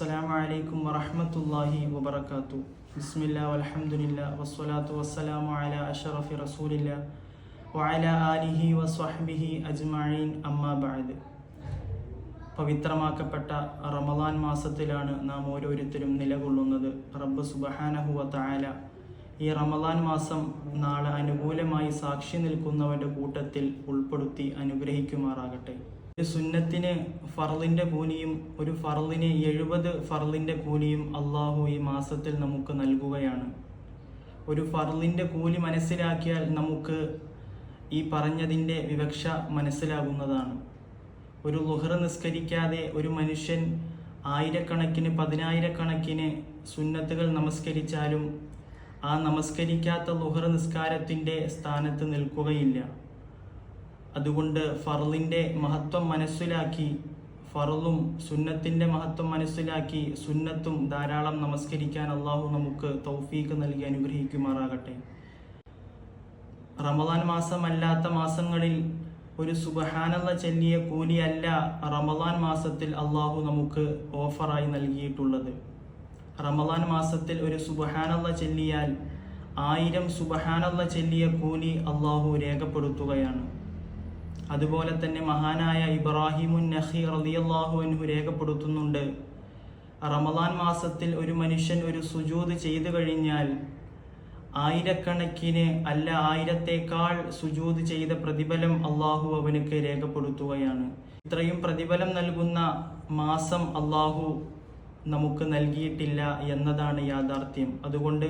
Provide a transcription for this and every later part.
عليكم ورحمة الله وبركاته بسم الله والحمد لله والصلاة والسلام على أشرف رسول الله وعلى آله وصحبه أجمعين أما بعد പവിത്രമാക്കപ്പെട്ട റമദാൻ മാസത്തിലാണ് നാം ഓരോരുത്തരും നിലകൊള്ളുന്നത് റബ്ബ് സുബഹാനഹുവ താല ഈ റമദാൻ മാസം നാളെ അനുകൂലമായി സാക്ഷി നിൽക്കുന്നവരുടെ കൂട്ടത്തിൽ ഉൾപ്പെടുത്തി അനുഗ്രഹിക്കുമാറാകട്ടെ സുന്നത്തിന് ഫറലിന്റെ കൂലിയും ഒരു ഫറലിന് എഴുപത് ഫറലിന്റെ കൂലിയും അള്ളാഹു ഈ മാസത്തിൽ നമുക്ക് നൽകുകയാണ്. ഒരു ഫറലിന്റെ കൂലി മനസ്സിലാക്കിയാൽ നമുക്ക് ഈ പറഞ്ഞതിന്റെ വിവക്ഷ മനസ്സിലാകുന്നതാണ്. ഒരു ലുഹർ നിസ്കരിക്കാതെ ഒരു മനുഷ്യൻ ആയിരക്കണക്കിന് പതിനായിരക്കണക്കിന് സുന്നത്തുകൾ നമസ്കരിച്ചാലും ആ നമസ്കരിക്കാത്ത ലുഹർ നിസ്കാരത്തിന്റെ സ്ഥാനത്ത് നിൽക്കുകയില്ല. അതുകൊണ്ട് ഫറലിന്റെ മഹത്വം മനസ്സിലാക്കി ഫറലും സുന്നത്തിന്റെ മഹത്വം മനസ്സിലാക്കി സുന്നത്തും ധാരാളം നമസ്കരിക്കാൻ അള്ളാഹു നമുക്ക് തൗഫീക്ക് നൽകി അനുഗ്രഹിക്കുമാറാകട്ടെ. റമദാൻ മാസമല്ലാത്ത മാസങ്ങളിൽ ഒരു സുബഹാനല്ല ചെല്ലിയ കൂലിയല്ല റമദാൻ മാസത്തിൽ അള്ളാഹു നമുക്ക് ഓഫറായി നൽകിയിട്ടുള്ളത്. റമദാൻ മാസത്തിൽ ഒരു സുബഹാനല്ല ചെല്ലിയാൽ ആയിരം സുബഹാനല്ല ചെല്ലിയ കൂലി അള്ളാഹു രേഖപ്പെടുത്തുകയാണ്. അതുപോലെ തന്നെ മഹാനായ ഇബ്രാഹിമുൻ നഹി റളിയല്ലാഹു അൻഹു രേഖപ്പെടുത്തുന്നുണ്ട്. റമദാൻ മാസത്തിൽ ഒരു മനുഷ്യൻ ഒരു സുജൂത് ചെയ്തു കഴിഞ്ഞാൽ ആയിരക്കണക്കിന് അല്ല ആയിരത്തേക്കാൾ സുജൂത് ചെയ്ത പ്രതിഫലം അള്ളാഹു അവനക്ക് രേഖപ്പെടുത്തുകയാണ്. ഇത്രയും പ്രതിഫലം നൽകുന്ന മാസം അള്ളാഹു നമുക്ക് നൽകിയിട്ടില്ല എന്നതാണ് യാഥാർത്ഥ്യം. അതുകൊണ്ട്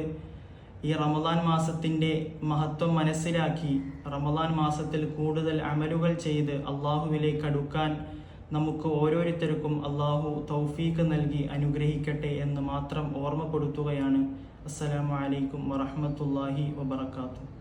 ഈ റമദാൻ മാസത്തിന്റെ മഹത്വം മനസ്സിലാക്കി റമദാൻ മാസത്തിൽ കൂടുതൽ അമലുകൾ ചെയ്ത് അള്ളാഹുവിലേക്ക് അടുക്കാൻ നമുക്ക് ഓരോരുത്തർക്കും അള്ളാഹു തൗഫീക്ക് നൽകി അനുഗ്രഹിക്കട്ടെ എന്ന് മാത്രം ഓർമ്മപ്പെടുത്തുകയാണ്. അസ്സലാമു അലൈക്കും വറഹ്മത്തുള്ളാഹി വബറകാതുഹു.